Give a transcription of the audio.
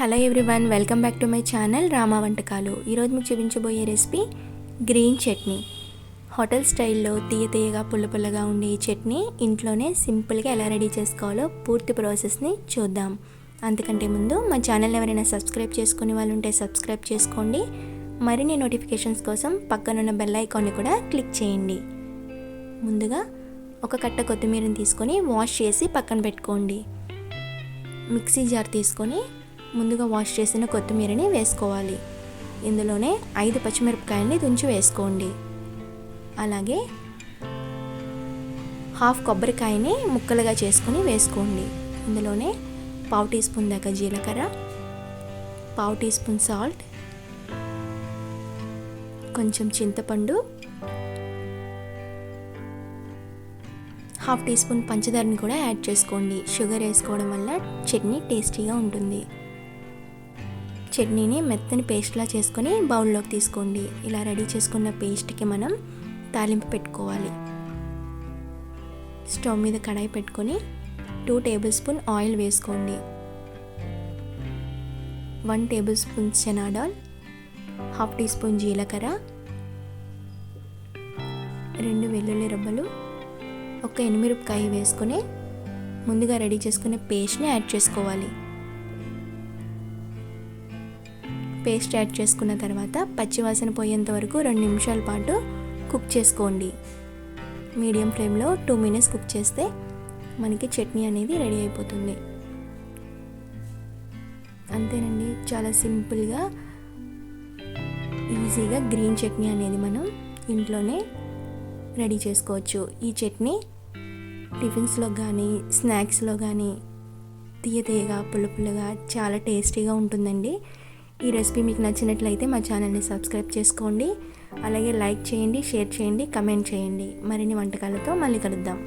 Hello everyone welcome back to my channel Rama వంటకాలు ఈరోజు మీకు చూపించబోయే రెసిపీ గ్రీన్ చట్నీ. హోటల్ స్టైల్లో తీయ తీయగా పుల్ల పుల్లగా ఉండే ఈ చట్నీ ఇంట్లోనే సింపుల్గా ఎలా రెడీ చేసుకోవాలో పూర్తి ప్రాసెస్ని చూద్దాం. అంతకంటే ముందు మా ఛానల్ ఎవరైనా సబ్స్క్రైబ్ చేసుకునే వాళ్ళు ఉంటే సబ్స్క్రైబ్ చేసుకోండి. మరిన్ని నోటిఫికేషన్స్ కోసం పక్కనున్న బెల్ ఐకాన్ని కూడా క్లిక్ చేయండి. ముందుగా ఒక కట్ట కొత్తిమీరని తీసుకొని వాష్ చేసి పక్కన పెట్టుకోండి. మిక్సీ జార్ తీసుకొని ముందుగా వాష్ చేసిన కొత్తిమీరని వేసుకోవాలి. ఇందులోనే ఐదు పచ్చిమిరపకాయలని తుంచి వేసుకోండి. అలాగే హాఫ్ కొబ్బరికాయని ముక్కలుగా చేసుకొని వేసుకోండి. ఇందులోనే పావు టీ స్పూన్ దాకా జీలకర్ర పావు టీ స్పూన్ సాల్ట్ కొంచెం చింతపండు హాఫ్ టీ స్పూన్ పంచదారని కూడా యాడ్ చేసుకోండి. షుగర్ వేసుకోవడం వల్ల చట్నీ టేస్టీగా ఉంటుంది. చట్నీని మెత్తని పేస్ట్లా చేసుకొని బౌల్లోకి తీసుకోండి. ఇలా రెడీ చేసుకున్న పేస్ట్కి మనం తాలింపు పెట్టుకోవాలి. స్టవ్ మీద కడాయి పెట్టుకొని టూ టేబుల్ స్పూన్ ఆయిల్ వేసుకోండి. వన్ టేబుల్ స్పూన్ చెనాడాల్ హాఫ్ టీ స్పూన్ జీలకర్ర రెండు వెల్లుల్లి రబ్బలు ఒక ఎనిమిరపకాయ వేసుకొని ముందుగా రెడీ చేసుకునే పేస్ట్ని యాడ్ చేసుకోవాలి. పేస్ట్ యాడ్ చేసుకున్న తర్వాత పచ్చివాసన పోయేంత వరకు రెండు నిమిషాల పాటు కుక్ చేసుకోండి. మీడియం ఫ్లేమ్లో టూ మినిట్స్ కుక్ చేస్తే మనకి చట్నీ అనేది రెడీ అయిపోతుంది. అంతేనండి చాలా సింపుల్గా ఈజీగా గ్రీన్ చట్నీ అనేది మనం ఇంట్లోనే రెడీ చేసుకోవచ్చు. ఈ చట్నీ టిఫిన్స్లో కానీ స్నాక్స్లో కానీ తీయ తీయగా పుల్ల పుల్లగా చాలా టేస్టీగా ఉంటుందండి. ఈ రెసిపీ మీకు నచ్చినట్లయితే మా ఛానల్ని సబ్స్క్రైబ్ చేసుకోండి. అలాగే లైక్ చేయండి షేర్ చేయండి కమెంట్ చేయండి. మరిన్ని వంటకాలతో మళ్ళీ కలుద్దాం.